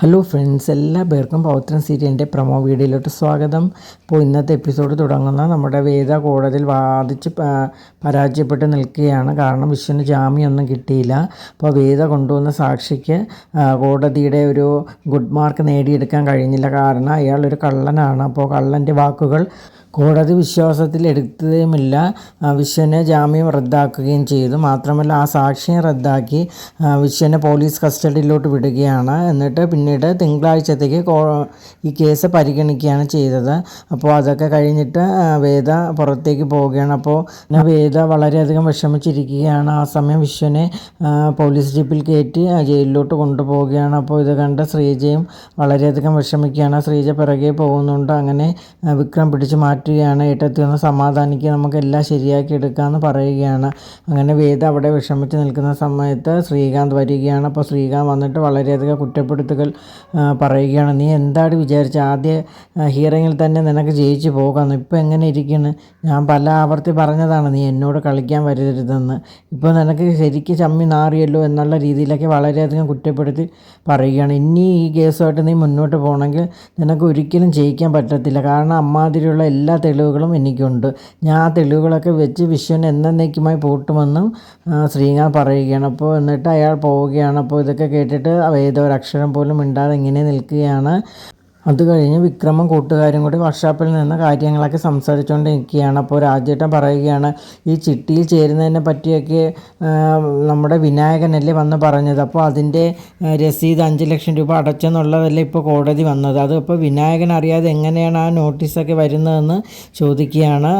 Hello friends എല്ലാ പേർക്കും പൗത്രൻ സീരിയലിന്റെ പ്രൊമോ വീഡിയോയിലോട്ട് സ്വാഗതം. ഇപ്പോൾ ഇന്നത്തെ എപ്പിസോഡ് തുടങ്ങുന്ന നമ്മുടെ വേദ കോടതിയിൽ വാദിച്ച് പരാജയപ്പെട്ട് നിൽക്കുകയാണ്. കാരണം വിശ്വന് ജാമ്യമൊന്നും കിട്ടിയില്ല. അപ്പോൾ വേദ കൊണ്ടുവന്ന സാക്ഷിക്ക് കോടതിയുടെ ഒരു ഗുഡ് മാർക്ക് നേടിയെടുക്കാൻ കഴിഞ്ഞില്ല. കാരണം അയാൾ ഒരു കള്ളനാണ്. അപ്പോൾ കള്ളന്റെ വാക്കുകൾ കോടതി വിശ്വാസത്തിൽ എടുത്തതുമില്ല. വിശ്വനെ ജാമ്യം റദ്ദാക്കുകയും ചെയ്തു. മാത്രമല്ല ആ സാക്ഷിയെ റദ്ദാക്കി വിശ്വനെ പോലീസ് കസ്റ്റഡിയിലോട്ട് വിടുകയാണ്. എന്നിട്ട് പിന്നീട് തിങ്കളാഴ്ചത്തേക്ക് ഈ കേസ് പരിഗണിക്കുകയാണ് ചെയ്തത്. അപ്പോൾ അതൊക്കെ കഴിഞ്ഞിട്ട് വേദ പുറത്തേക്ക് പോവുകയാണ്. അപ്പോൾ വേദ വളരെയധികം വിഷമിച്ചിരിക്കുകയാണ്. ആ സമയം വിശ്വനെ പോലീസ് ജീപ്പിൽ കയറ്റി ജയിലിലോട്ട് കൊണ്ടുപോവുകയാണ്. അപ്പോൾ ഇത് കണ്ട് ശ്രീജയും വളരെയധികം വിഷമിക്കുകയാണ്. ശ്രീജ പിറകെ പോകുന്നുണ്ട്. അങ്ങനെ വിക്രം പിടിച്ചു മാറ്റുകയാണ്. ഏട്ടത്തി ഒന്ന് സമാധാനിക്കുക നമുക്ക് എല്ലാം ശരിയാക്കി എടുക്കാമെന്ന് പറയുകയാണ്. അങ്ങനെ വേദ അവിടെ വിഷമിച്ച് നിൽക്കുന്ന സമയത്ത് ശ്രീകാന്ത് വരികയാണ്. അപ്പോൾ ശ്രീകാന്ത് വന്നിട്ട് വളരെയധികം കുറ്റപ്പെടുത്തുകൾ പറയുകയാണ്. നീ എന്താണ് വിചാരിച്ചത് ആദ്യ ഹിയറിങ്ങിൽ തന്നെ നിനക്ക് ജയിച്ചു പോകാമെന്ന് ഇപ്പോൾ എങ്ങനെ ഇരിക്കുന്നു ഞാൻ പല ആവർത്തി പറഞ്ഞതാണ് നീ എന്നോട് കളിക്കാൻ വരരുതെന്ന്. ഇപ്പോൾ നിനക്ക് ശരിക്കും ചമ്മി നാറിയല്ലോ എന്നുള്ള രീതിയിലൊക്കെ വളരെയധികം കുറ്റപ്പെടുത്തി പറയുകയാണ്. ഇനി ഈ കേസുമായിട്ട് നീ മുന്നോട്ട് പോകണമെങ്കിൽ നിനക്ക് ഒരിക്കലും ജയിക്കാൻ പറ്റത്തില്ല. കാരണം അമ്മാതിരിയുള്ള എല്ലാ തെളിവുകളും എനിക്കുണ്ട്. ഞാൻ ആ തെളിവുകളൊക്കെ വെച്ച് വിശ്വൻ എന്നേക്കുമായി പൂട്ടുമെന്നും ആ, ശ്രീകാന്ത് പറയുകയാണ്. അപ്പോൾ എന്നിട്ട് അയാൾ പോവുകയാണ്. അപ്പോൾ ഇതൊക്കെ കേട്ടിട്ട് വേദ ഒരക്ഷരം പോലും മിണ്ടാതെ ഇങ്ങനെ നിൽക്കുകയാണ്. അത് കഴിഞ്ഞ് വിക്രമും കൂട്ടുകാരും കൂടി വർക്ക്ഷോപ്പിൽ നിന്ന് കാര്യങ്ങളൊക്കെ സംസാരിച്ചുകൊണ്ട് നിൽക്കുകയാണ് അപ്പോൾ രാജേട്ടൻ പറയുകയാണ് ഈ ചിട്ടിയിൽ ചേരുന്നതിനെ പറ്റിയൊക്കെ നമ്മുടെ വിനായകനല്ലേ വന്ന് പറഞ്ഞത്? അപ്പോൾ അതിന്റെ രസീത് അഞ്ച് ലക്ഷം രൂപ അടച്ചെന്നുള്ളതല്ലേ ഇപ്പോൾ കോടതി വന്നത്? അത് ഇപ്പോൾ വിനായകൻ അറിയാതെ എങ്ങനെയാണ് ആ നോട്ടീസൊക്കെ വരുന്നതെന്ന് ചോദിക്കുകയാണ്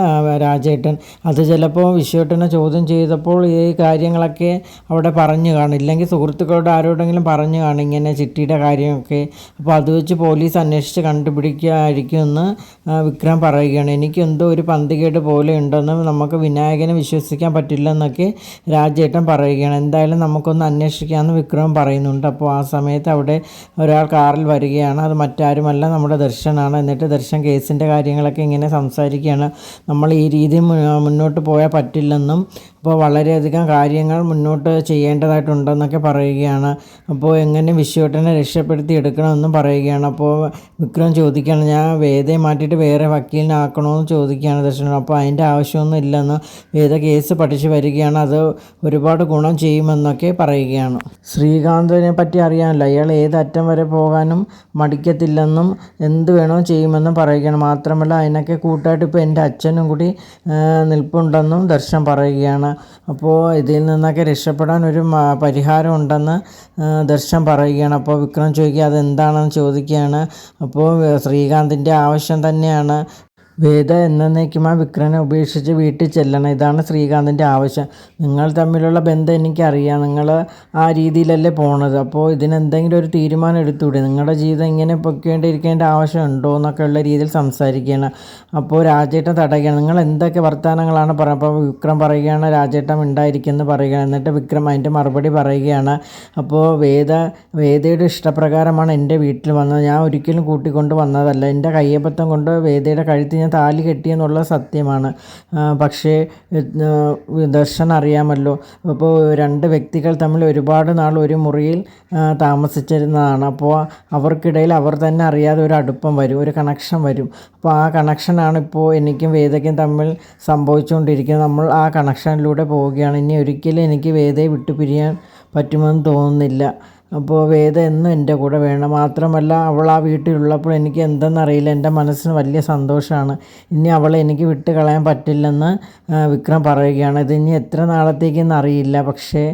രാജേട്ടൻ. അത് ചിലപ്പോൾ വിശ്വേട്ടനെ ചോദ്യം ചെയ്തപ്പോൾ ഈ കാര്യങ്ങളൊക്കെ അവിടെ പറഞ്ഞു കാണും. ഇല്ലെങ്കിൽ സുഹൃത്തുക്കളോട് ആരോടെങ്കിലും പറഞ്ഞു കാണും ഇങ്ങനെ ചിട്ടിയുടെ കാര്യമൊക്കെ. അപ്പോൾ അത് വെച്ച് പോലീസ് അന്വേഷിച്ച് കണ്ടുപിടിക്കുമായിരിക്കുമെന്ന് എന്ന് വിക്രം പറയുകയാണ്. എനിക്ക് എന്തോ ഒരു പന്തികേട് പോലെ ഉണ്ടെന്ന് നമുക്ക് വിനായകനെ വിശ്വസിക്കാൻ പറ്റില്ലെന്നൊക്കെ രാജേട്ടൻ പറയുകയാണ്. എന്തായാലും നമുക്കൊന്ന് അന്വേഷിക്കാമെന്ന് വിക്രം പറയുന്നുണ്ട്. അപ്പോൾ ആ സമയത്ത് അവിടെ ഒരാൾ കാറിൽ വരികയാണ്. അത് മറ്റാരുമല്ല നമ്മുടെ ദർശനാണ്. എന്നിട്ട് ദർശൻ കേസിന്റെ കാര്യങ്ങളൊക്കെ ഇങ്ങനെ സംസാരിക്കുകയാണ്. നമ്മൾ ഈ രീതി മുന്നോട്ട് പോയാൽ പറ്റില്ലെന്നും അപ്പോൾ വളരെയധികം കാര്യങ്ങൾ മുന്നോട്ട് ചെയ്യേണ്ടതായിട്ടുണ്ടെന്നൊക്കെ പറയുകയാണ്. അപ്പോൾ എങ്ങനെ വിശ്വട്ടനെ രക്ഷപ്പെടുത്തി എടുക്കണമെന്നും പറയുകയാണ്. അപ്പോൾ വിക്രം ചോദിക്കുകയാണ് ഞാൻ വേദയെ മാറ്റിയിട്ട് വേറെ വക്കീലിനെ ആക്കണമെന്ന് ചോദിക്കുകയാണ് ദർശനം. അപ്പോൾ അതിന്റെ ആവശ്യമൊന്നും ഇല്ലെന്ന് വേദ കേസ് പഠിച്ചു വരികയാണ്. അത് ഒരുപാട് ഗുണം ചെയ്യുമെന്നൊക്കെ പറയുകയാണ്. ശ്രീകാന്തിനെ പറ്റി അറിയാമല്ലോ അയാൾ ഏത് അറ്റം വരെ പോകാനും മടിക്കത്തില്ലെന്നും എന്ത് വേണോ ചെയ്യുമെന്നും പറയുകയാണ്. മാത്രമല്ല അതിനൊക്കെ കൂട്ടായിട്ട് ഇപ്പോൾ എന്റെ അച്ഛനും കൂടി നിൽപ്പുണ്ടെന്നും ദർശനം പറയുകയാണ്. അപ്പോൾ ഇതിൽ നിന്നൊക്കെ രക്ഷപ്പെടാൻ ഒരു പരിഹാരം ഉണ്ടെന്ന് ദർശൻ പറയുകയാണ്. അപ്പോൾ വിക്രം ചോദിക്കുക അതെന്താണെന്ന് ചോദിക്കുകയാണ്. അപ്പോൾ ശ്രീകാന്തിന്റെ ആവശ്യം തന്നെയാണ്. വേദ എന്നേക്കുമായി വിക്രനെ ഉപേക്ഷിച്ച് വീട്ടിൽ ചെല്ലണം. ഇതാണ് ശ്രീകാന്തിന്റെ ആവശ്യം. നിങ്ങൾ തമ്മിലുള്ള ബന്ധം എനിക്കറിയാം. നിങ്ങൾ ആ രീതിയിലല്ലേ പോണത്. അപ്പോൾ ഇതിനെന്തെങ്കിലും ഒരു തീരുമാനം എടുത്തുകൂടി നിങ്ങളുടെ ജീവിതം ഇങ്ങനെ പൊക്കേണ്ടിയിരിക്കേണ്ട ആവശ്യമുണ്ടോ എന്നൊക്കെ ഉള്ള രീതിയിൽ സംസാരിക്കുകയാണ്. അപ്പോൾ രാജേട്ടൻ തടയുകയാണ്. നിങ്ങൾ എന്തൊക്കെ വർത്തമാനങ്ങളാണ് പറയുന്നത് അപ്പോൾ വിക്രം പറയുകയാണ് രാജേട്ടൻ ഉണ്ടായിരിക്കുമെന്ന് പറയുകയാണ്. എന്നിട്ട് വിക്രം അതിന്റെ മറുപടി പറയുകയാണ്. അപ്പോൾ വേദ വേദയുടെ ഇഷ്ടപ്രകാരമാണ് എന്റെ വീട്ടിൽ വന്നത്. ഞാൻ ഒരിക്കലും കൂട്ടിക്കൊണ്ട് വന്നതല്ല. എന്റെ കയ്യബദ്ധം കൊണ്ട് വേദയുടെ കഴുത്ത് താലി കെട്ടിയെന്നുള്ള സത്യമാണ്. പക്ഷേ ദർശൻ അറിയാമല്ലോ. അപ്പോൾ രണ്ട് വ്യക്തികൾ തമ്മിൽ ഒരുപാട് നാൾ ഒരു മുറിയിൽ താമസിച്ചിരുന്നതാണ്. അപ്പോൾ അവർക്കിടയിൽ അവർ തന്നെ അറിയാതെ ഒരു അടുപ്പം വരും ഒരു കണക്ഷൻ വരും. അപ്പോൾ ആ കണക്ഷനാണ് ഇപ്പോൾ എനിക്കും വേദയ്ക്കും തമ്മിൽ സംഭവിച്ചുകൊണ്ടിരിക്കുന്നത്. നമ്മൾ ആ കണക്ഷനിലൂടെ പോവുകയാണ്. ഇനി ഒരിക്കലും എനിക്ക് വേദയെ വിട്ടുപിരിയാൻ പറ്റുമെന്ന് തോന്നുന്നില്ല. അപ്പോൾ വേദ എന്നും എന്റെ കൂടെ വേണം. മാത്രമല്ല അവൾ ആ വീട്ടിലുള്ളപ്പോൾ എനിക്ക് എന്തെന്നറിയില്ല എന്റെ മനസ്സിന് വലിയ സന്തോഷമാണ്. ഇനി അവളെ എനിക്ക് വിട്ട് കളയാൻ പറ്റില്ലെന്ന് വിക്രം പറയുകയാണ്. ഇത് ഇനി എത്ര നാളത്തേക്കെന്ന് അറിയില്ല. പക്ഷേ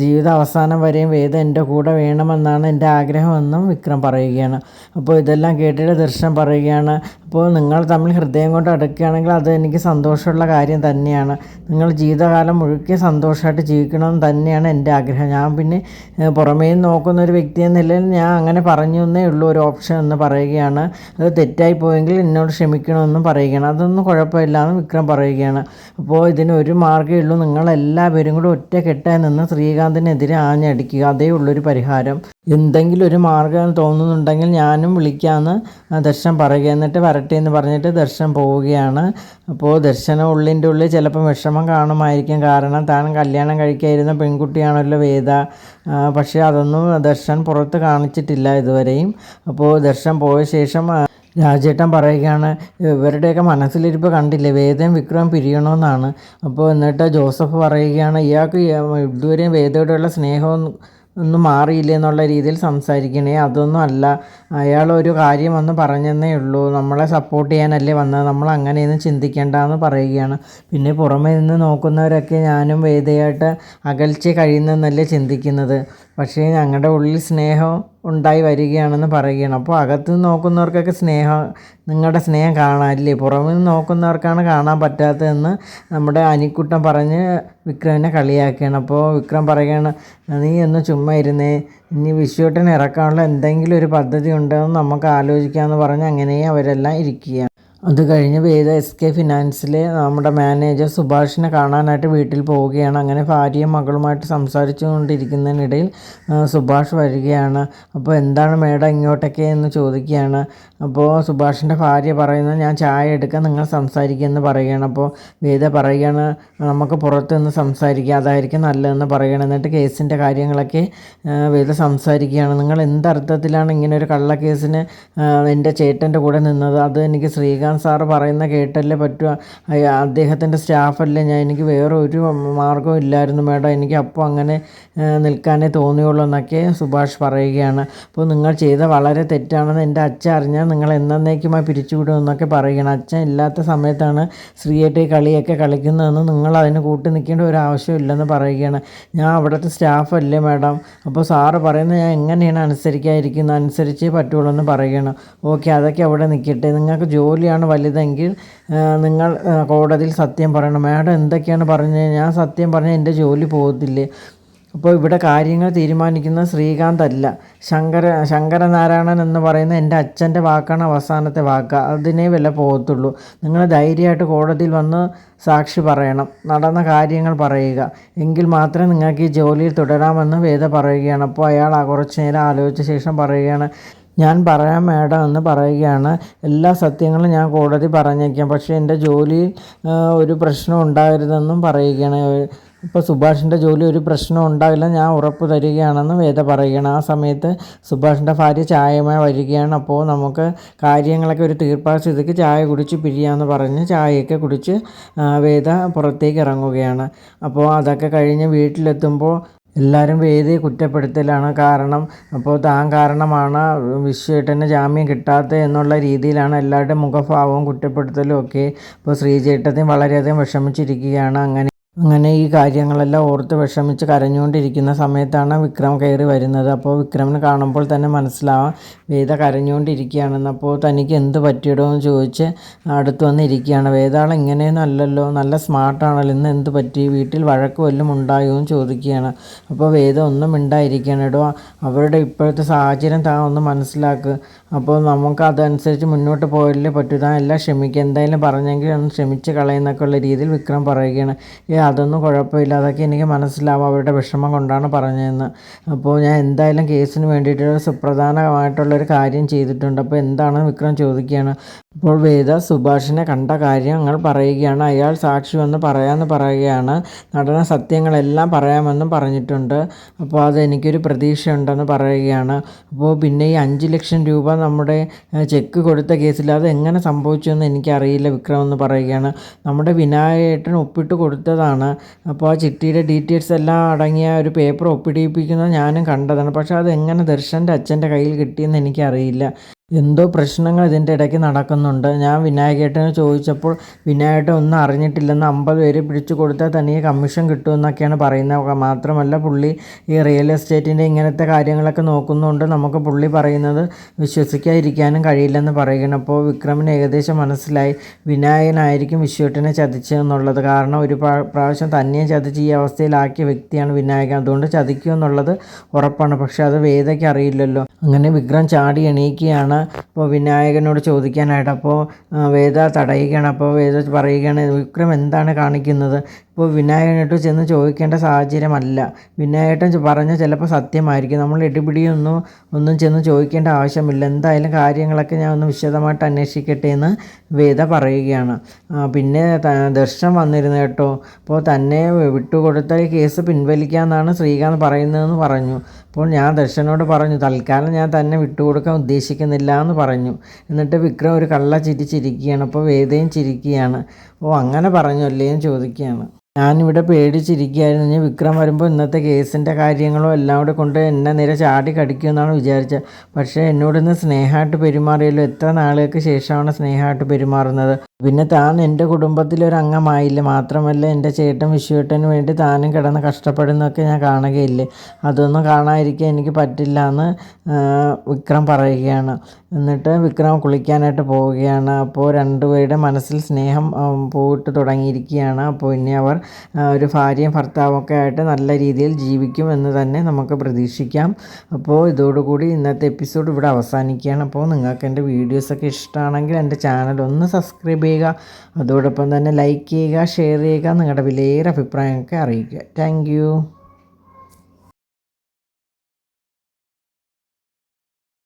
ജീവിത അവസാനം വരെയും വേദ എന്റെ കൂടെ വേണമെന്നാണ് എന്റെ ആഗ്രഹമെന്നും വിക്രം പറയുകയാണ്. അപ്പോൾ ഇതെല്ലാം കേട്ടിട്ട് ദർശനം പറയുകയാണ്. അപ്പോൾ നിങ്ങൾ തമ്മിൽ ഹൃദയം കൊണ്ട് അടുക്കുകയാണെങ്കിൽ അത് എനിക്ക് സന്തോഷമുള്ള കാര്യം തന്നെയാണ്. നിങ്ങൾ ജീവിതകാലം മുഴുക്കെ സന്തോഷമായിട്ട് ജീവിക്കണമെന്ന് തന്നെയാണ് എന്റെ ആഗ്രഹം. ഞാൻ പിന്നെ പുറമേ നോക്കുന്ന ഒരു വ്യക്തി എന്ന നിലയിൽ ഞാൻ അങ്ങനെ പറഞ്ഞു എന്നേ ഉള്ളൂ ഒരു ഓപ്ഷൻ എന്ന് പറയുകയാണ്. അത് തെറ്റായി പോയെങ്കിൽ എന്നോട് ക്ഷമിക്കണമെന്നും പറയുകയാണ്. അതൊന്നും കുഴപ്പമില്ല എന്ന് വിക്രം പറയുകയാണ്. അപ്പോൾ ഇതിന് ഒരു മാർഗമേ ഉള്ളൂ. നിങ്ങളെല്ലാവരും കൂടി ഒറ്റ കെട്ടായി നിന്ന് ശ്രീകാന്തിനെതിരെ ആഞ്ഞടിക്കുക. അതേ ഉള്ളൊരു പരിഹാരം. എന്തെങ്കിലും ഒരു മാർഗം തോന്നുന്നുണ്ടെങ്കിൽ ഞാനും വിളിക്കാമെന്ന് ദർശൻ പറയുക. എന്നിട്ട് വരട്ടെ എന്ന് പറഞ്ഞിട്ട് ദർശൻ പോവുകയാണ്. അപ്പോൾ ദർശന ഉള്ളിന്റെ ഉള്ളിൽ ചിലപ്പം വിഷമം കാണുമായിരിക്കും. കാരണം താൻ കല്യാണം കഴിക്കായിരുന്ന പെൺകുട്ടിയാണല്ലോ വേദ. പക്ഷേ അതൊന്നും ദർശൻ പുറത്ത് കാണിച്ചിട്ടില്ല ഇതുവരെയും. അപ്പോൾ ദർശൻ പോയ ശേഷം രാജേട്ടൻ പറയുകയാണ് ഇവരുടെയൊക്കെ മനസ്സിലിരിപ്പ് കണ്ടില്ലേ? വേദം വിക്രം പിരിയണമെന്നാണ് അപ്പോൾ എന്നിട്ട് ജോസഫ് പറയുകയാണ് ഇയാൾക്ക് ഇതുവരെയും വേദയോടുള്ള സ്നേഹം ഒന്നും മാറിയില്ല എന്നുള്ള രീതിയിൽ സംസാരിക്കണേ. അതൊന്നും അല്ല. അയാൾ ഒരു കാര്യം വന്ന് പറഞ്ഞെന്നേ ഉള്ളൂ. നമ്മളെ സപ്പോർട്ട് ചെയ്യാനല്ലേ വന്നത്. നമ്മൾ അങ്ങനെയൊന്നും ചിന്തിക്കേണ്ടെന്ന് പറയുകയാണ്. പിന്നെ പുറമേ നിന്ന് നോക്കുന്നവരൊക്കെ ഞാനും വേദയായിട്ട് അകൽച്ച കഴിയുന്നെന്നല്ലേ ചിന്തിക്കുന്നത്. പക്ഷേ ഞങ്ങളുടെ ഉള്ളിൽ സ്നേഹം ഉണ്ടായി വരികയാണെന്ന് പറയുകയാണ്. അപ്പോൾ അകത്ത് നോക്കുന്നവർക്കൊക്കെ സ്നേഹം നിങ്ങളുടെ സ്നേഹം കാണാനില്ലേ? പുറമെ നോക്കുന്നവർക്കാണ് കാണാൻ പറ്റാത്തതെന്ന് നമ്മുടെ അനിക്കുട്ടൻ പറഞ്ഞ് വിക്രമിനെ കളിയാക്കുകയാണ്. അപ്പോൾ വിക്രം പറയുകയാണ് നീ ഒന്ന് ചുമ്മാ ഇരുന്നേ. ഇനി വിശ്വട്ടൻ ഇറക്കാനുള്ള എന്തെങ്കിലും ഒരു പദ്ധതി ഉണ്ടോ എന്ന് നമുക്ക് ആലോചിക്കാമെന്ന് പറഞ്ഞ് അങ്ങനെയും അവരെല്ലാം ഇരിക്കുകയാണ്. അത് കഴിഞ്ഞ് വേദ എസ് കെ ഫിനാൻസിലെ നമ്മുടെ മാനേജർ സുഭാഷിനെ കാണാനായിട്ട് വീട്ടിൽ പോവുകയാണ്. അങ്ങനെ ഭാര്യയും മകളുമായിട്ട് സംസാരിച്ചു കൊണ്ടിരിക്കുന്നതിനിടയിൽ സുഭാഷ് വരികയാണ്. അപ്പോൾ എന്താണ് മേഡം ഇങ്ങോട്ടൊക്കെ എന്ന് ചോദിക്കുകയാണ്. അപ്പോൾ സുഭാഷിന്റെ ഭാര്യ പറയുന്നത് ഞാൻ ചായ എടുക്കാൻ നിങ്ങൾ സംസാരിക്കുമെന്ന് പറയുകയാണ്. അപ്പോൾ വേദ പറയുകയാണ് നമുക്ക് പുറത്ത് നിന്ന് സംസാരിക്കുക അതായിരിക്കും നല്ലതെന്ന് പറയുകയാണ്. എന്നിട്ട് കേസിന്റെ കാര്യങ്ങളൊക്കെ വേദ സംസാരിക്കുകയാണ്. നിങ്ങൾ എന്തർത്ഥത്തിലാണ് ഇങ്ങനെ ഒരു കള്ളക്കേസിന് എന്റെ ചേട്ടന്റെ കൂടെ നിന്നത്? അത് എനിക്ക് ശ്രീകാന്ത് സാറ് പറയുന്ന കേട്ടല്ലേ പറ്റുക അദ്ദേഹത്തിന്റെ സ്റ്റാഫല്ലേ? ഞാൻ എനിക്ക് വേറെ ഒരു മാർഗവും ഇല്ലായിരുന്നു മേഡം. എനിക്ക് അപ്പോൾ അങ്ങനെ നിൽക്കാനേ തോന്നിയുള്ളൂ എന്നൊക്കെ സുഭാഷ് പറയുകയാണ്. അപ്പോൾ നിങ്ങൾ ചെയ്ത വളരെ തെറ്റാണെന്ന് എന്റെ അച്ഛൻ അറിഞ്ഞാൽ നിങ്ങൾ എന്നേക്കുമായി പിരിച്ചുവിടും എന്നൊക്കെ പറയുകയാണ്. അച്ഛൻ ഇല്ലാത്ത സമയത്താണ് സ്ത്രീയായിട്ട് ഈ കളിയൊക്കെ കളിക്കുന്നതെന്ന് നിങ്ങൾ അതിന് കൂട്ടി നിൽക്കേണ്ട ഒരു ആവശ്യമില്ലെന്ന് പറയുകയാണ്. ഞാൻ അവിടുത്തെ സ്റ്റാഫല്ലേ മാഡം? അപ്പോൾ സാറ് പറയുന്നത് ഞാൻ എങ്ങനെയാണ് അനുസരിക്കാതിരിക്കുന്നത്? അനുസരിച്ചേ പറ്റുള്ളൂ എന്ന് പറയുകയാണ്. ഓക്കെ അതൊക്കെ അവിടെ നിൽക്കട്ടെ. നിങ്ങൾക്ക് ജോലിയാണ് വലുതെങ്കിൽ ആ, നിങ്ങൾ കോടതിയിൽ സത്യം പറയണം. മാഡം എന്തൊക്കെയാണ് പറഞ്ഞത്? ഞാൻ സത്യം പറഞ്ഞാൽ എന്റെ ജോലി പോകത്തില്ലേ? അപ്പോൾ ഇവിടെ കാര്യങ്ങൾ തീരുമാനിക്കുന്ന ശ്രീകാന്ത് അല്ല. ശങ്കര ശങ്കരനാരായണൻ എന്ന് പറയുന്ന എന്റെ അച്ഛന്റെ വാക്കാണ് അവസാനത്തെ വാക്ക്. അതിനേ വില പോകത്തുള്ളൂ. നിങ്ങൾ ധൈര്യമായിട്ട് കോടതിയിൽ വന്ന് സാക്ഷി പറയണം. നടന്ന കാര്യങ്ങൾ പറയുക. എങ്കിൽ മാത്രമേ നിങ്ങൾക്ക് ഈ ജോലിയിൽ തുടരാമെന്ന് വേദ പറയുകയാണ്. അപ്പോൾ അയാൾ കുറച്ച് നേരം ആലോചിച്ച ശേഷം പറയുകയാണ് ഞാൻ പറയാം മേഡം എന്ന് പറയുകയാണ്. എല്ലാ സത്യങ്ങളും ഞാൻ കോടതി പറഞ്ഞേക്കാം. പക്ഷേ എന്റെ ജോലിയിൽ ഒരു പ്രശ്നം ഉണ്ടാകരുതെന്നും പറയുകയാണ്. ഇപ്പോൾ സുഭാഷിന്റെ ജോലി ഒരു പ്രശ്നം ഉണ്ടാവില്ല ഞാൻ ഉറപ്പ് തരികയാണെന്ന് വേദ പറയുകയാണ്. ആ സമയത്ത് സുഭാഷിന്റെ ഭാര്യ ചായയുമായി വരികയാണ്. അപ്പോൾ നമുക്ക് കാര്യങ്ങളൊക്കെ ഒരു തീർപ്പാ സ്ഥിതിക്ക് ചായ കുടിച്ച് പിരിയാമെന്ന് പറഞ്ഞ് ചായയൊക്കെ കുടിച്ച് വേദ പുറത്തേക്ക് ഇറങ്ങുകയാണ്. അപ്പോൾ അതൊക്കെ കഴിഞ്ഞ് വീട്ടിലെത്തുമ്പോൾ എല്ലാവരും വേദിയെ കുറ്റപ്പെടുത്തലാണ് കാരണം അപ്പോൾ താൻ കാരണമാണ് വിശ്വേട്ടന് ജാമ്യം കിട്ടാത്തത് എന്നുള്ള രീതിയിലാണ് എല്ലാവരുടെയും മുഖഭാവവും കുറ്റപ്പെടുത്തലും ഒക്കെ. ഇപ്പോൾ ശ്രീചേട്ടത്തിന് വളരെയധികം വിഷമിച്ചിരിക്കുകയാണ്. അങ്ങനെ അങ്ങനെ ഈ കാര്യങ്ങളെല്ലാം ഓർത്ത് വിഷമിച്ച് കരഞ്ഞുകൊണ്ടിരിക്കുന്ന സമയത്താണ് വിക്രം കയറി വരുന്നത്. അപ്പോൾ വിക്രമിനെ കാണുമ്പോൾ തന്നെ മനസ്സിലാവാം വേദ കരഞ്ഞുകൊണ്ടിരിക്കുകയാണെന്ന്. അപ്പോൾ തനിക്ക് എന്ത് പറ്റിയിടോ എന്ന് ചോദിച്ച് അടുത്ത് വന്നിരിക്കുകയാണ്. വേദാൾ ഇങ്ങനെയൊന്നും അല്ലല്ലോ നല്ല സ്മാർട്ടാണല്ലോ. ഇന്ന് എന്ത് പറ്റി? വീട്ടിൽ വഴക്ക് വല്ലതും ഉണ്ടായോ എന്ന് ചോദിക്കുകയാണ്. അപ്പോൾ വേദ ഒന്നും മിണ്ടായിരിക്കുകയാണ്. ഇടോ അവരുടെ ഇപ്പോഴത്തെ സാഹചര്യം താ ഒന്ന് മനസ്സിലാക്കുക അപ്പോൾ നമുക്ക് അതനുസരിച്ച് മുന്നോട്ട് പോയല്ലേ പറ്റൂ. താൻ എല്ലാം ക്ഷമിക്കുക എന്തായാലും പറഞ്ഞെങ്കിൽ ഒന്ന് ക്ഷമിച്ച് കളയുന്നൊക്കെ ഉള്ള രീതിയിൽ വിക്രം പറയുകയാണ്. അതൊന്നും കുഴപ്പമില്ല അതൊക്കെ എനിക്ക് മനസ്സിലാവും അവരുടെ വിഷമം കൊണ്ടാണ് പറഞ്ഞതെന്ന്. അപ്പോൾ ഞാൻ എന്തായാലും കേസിന് വേണ്ടിയിട്ട് സുപ്രധാനമായിട്ടുള്ളൊരു കാര്യം ചെയ്തിട്ടുണ്ട്. അപ്പോൾ എന്താണ് വിക്രം ചോദിക്കുകയാണ്? അപ്പോൾ വേദ സുഭാഷിനെ കണ്ട കാര്യങ്ങൾ പറയുകയാണ്. അയാൾ സാക്ഷി വന്ന് പറയാമെന്ന് പറയുകയാണ്. നടന സത്യങ്ങളെല്ലാം പറയാമെന്നും പറഞ്ഞിട്ടുണ്ട്. അപ്പോൾ അത് എനിക്കൊരു പ്രതീക്ഷയുണ്ടെന്ന് പറയുകയാണ്. അപ്പോൾ പിന്നെ ഈ അഞ്ച് ലക്ഷം രൂപ നമ്മുടെ ചെക്ക് കൊടുത്ത കേസിൽ അത് എങ്ങനെ സംഭവിച്ചു എന്ന് എനിക്കറിയില്ല വിക്രം എന്ന് പറയുകയാണ്. നമ്മുടെ വിനായേട്ടൻ ഒപ്പിട്ട് കൊടുത്തതാണ്. അപ്പോൾ ആ ചിട്ടിയുടെ ഡീറ്റെയിൽസ് എല്ലാം അടങ്ങിയ ഒരു പേപ്പർ ഒപ്പിടിപ്പിക്കുന്നത് ഞാനും കണ്ടതാണ്. പക്ഷേ അത് എങ്ങനെ ദർശന്റെ അച്ഛന്റെ കയ്യിൽ കിട്ടിയെന്ന് എനിക്കറിയില്ല. എന്തോ പ്രശ്നങ്ങൾ ഇതിന്റെ ഇടയ്ക്ക് നടക്കുന്നുണ്ട്. ഞാൻ വിനായകേട്ടന് ചോദിച്ചപ്പോൾ വിനായകേട്ടൻ ഒന്നും അറിഞ്ഞിട്ടില്ലെന്ന് അമ്പത് പേര് പിടിച്ചു കൊടുത്താൽ തനിക്ക് കമ്മീഷൻ കിട്ടുമെന്നൊക്കെയാണ് പറയുന്നത്. മാത്രമല്ല പുള്ളി ഈ റിയൽ എസ്റ്റേറ്റിന്റെ ഇങ്ങനത്തെ കാര്യങ്ങളൊക്കെ നോക്കുന്നതുകൊണ്ട് നമുക്ക് പുള്ളി പറയുന്നത് വിശ്വസിക്കാതിരിക്കാനും കഴിയില്ലെന്ന് പറയുകയാണ്. അപ്പോൾ വിക്രമിന് ഏകദേശം മനസ്സിലായി വിനായകനായിരിക്കും വിശ്വട്ടിനെ ചതിച്ചതെന്നുള്ളത്. കാരണം ഒരു പ്രാവശ്യം തന്നെയും ചതിച്ച് ഈ അവസ്ഥയിലാക്കിയ വ്യക്തിയാണ് വിനായകൻ. അതുകൊണ്ട് ചതിക്കുമെന്നുള്ളത് ഉറപ്പാണ്. പക്ഷേ അത് വേദയ്ക്ക് അറിയില്ലല്ലോ. അങ്ങനെ വിക്രം ചാടി എണീക്കുകയാണ്. അപ്പോൾ വിനായകനോട് ചോദിക്കാനായിട്ട് അപ്പോൾ വേദ തടയുകയാണ്. അപ്പോൾ വേദ പറയുകയാണ് വിക്രം എന്താണ് കാണിക്കുന്നത്? ഇപ്പോൾ വിനായകനായിട്ട് ചെന്ന് ചോദിക്കേണ്ട സാഹചര്യമല്ല. വിനായകട്ടൻ പറഞ്ഞ ചിലപ്പോൾ സത്യമായിരിക്കും. നമ്മൾ ഇടിപിടിയൊന്നും ഒന്നും ചെന്ന് ചോദിക്കേണ്ട ആവശ്യമില്ല. എന്തായാലും കാര്യങ്ങളൊക്കെ ഞാൻ ഒന്ന് വിശദമായിട്ട് അന്വേഷിക്കട്ടെ എന്ന് വേദ പറയുകയാണ്. പിന്നെ ദർശനം വന്നിരുന്നു കേട്ടോ. അപ്പോൾ തന്നെ വിട്ടുകൊടുത്ത കേസ് പിൻവലിക്കാമെന്നാണ് ശ്രീകാന്ത് പറയുന്നതെന്ന് പറഞ്ഞു. അപ്പോൾ ഞാൻ ദർശനോട് പറഞ്ഞു തൽക്കാലം ഞാൻ തന്നെ വിട്ടുകൊടുക്കാൻ ഉദ്ദേശിക്കുന്നില്ല എന്ന് പറഞ്ഞു. എന്നിട്ട് വിക്രം ഒരു കള്ള ചിരി ചിരിക്കുകയാണ് അപ്പോൾ വേദയും ചിരിക്കുകയാണ്. ഓ അങ്ങനെ പറഞ്ഞല്ലേ എന്ന് ചോദിക്കുകയാണ്. ഞാനിവിടെ പേടിച്ചിരിക്കുകയായിരുന്നു. ഇനി വിക്രം വരുമ്പോൾ ഇന്നത്തെ കേസിന്റെ കാര്യങ്ങളും എല്ലാം കൂടെ കൊണ്ട് എന്നെ നേരെ ചാടി കടിക്കുമെന്നാണ് വിചാരിച്ചത്. പക്ഷേ എന്നോടൊന്ന് സ്നേഹമായിട്ട് പെരുമാറിയല്ലോ. എത്ര നാളുകൾക്ക് ശേഷമാണ് സ്നേഹമായിട്ട് പെരുമാറുന്നത്? പിന്നെ താൻ എന്റെ കുടുംബത്തിലൊരു അംഗമായില്ല? മാത്രമല്ല എന്റെ ചേട്ടൻ വിശ്വേട്ടന് വേണ്ടി താനും കിടന്ന് കഷ്ടപ്പെടുന്നൊക്കെ ഞാൻ കാണുകയില്ലേ? അതൊന്നും കാണാതിരിക്കാൻ എനിക്ക് പറ്റില്ല എന്ന് വിക്രം പറയുകയാണ്. എന്നിട്ട് വിക്രം കുളിക്കാനായിട്ട് പോവുകയാണ്. അപ്പോൾ രണ്ടുപേരുടെ മനസ്സിൽ സ്നേഹം പോയിട്ട് തുടങ്ങിയിരിക്കുകയാണ്. അപ്പോൾ ഇനി അവർ ഒരു ഭാര്യയും ഭർത്താവും ഒക്കെ ആയിട്ട് നല്ല രീതിയിൽ ജീവിക്കും എന്ന് തന്നെ നമുക്ക് പ്രതീക്ഷിക്കാം. അപ്പോൾ ഇതോടുകൂടി ഇന്നത്തെ എപ്പിസോഡ് ഇവിടെ അവസാനിക്കുകയാണ്. അപ്പോൾ നിങ്ങൾക്ക് എന്റെ വീഡിയോസൊക്കെ ഇഷ്ടമാണെങ്കിൽ എന്റെ ചാനൽ ഒന്ന് സബ്സ്ക്രൈബ് ചെയ്യുക. അതോടൊപ്പം തന്നെ ലൈക്ക് ചെയ്യുക ഷെയർ ചെയ്യുക നിങ്ങളുടെ വിലയേറെ അഭിപ്രായമൊക്കെ അറിയിക്കുക. താങ്ക്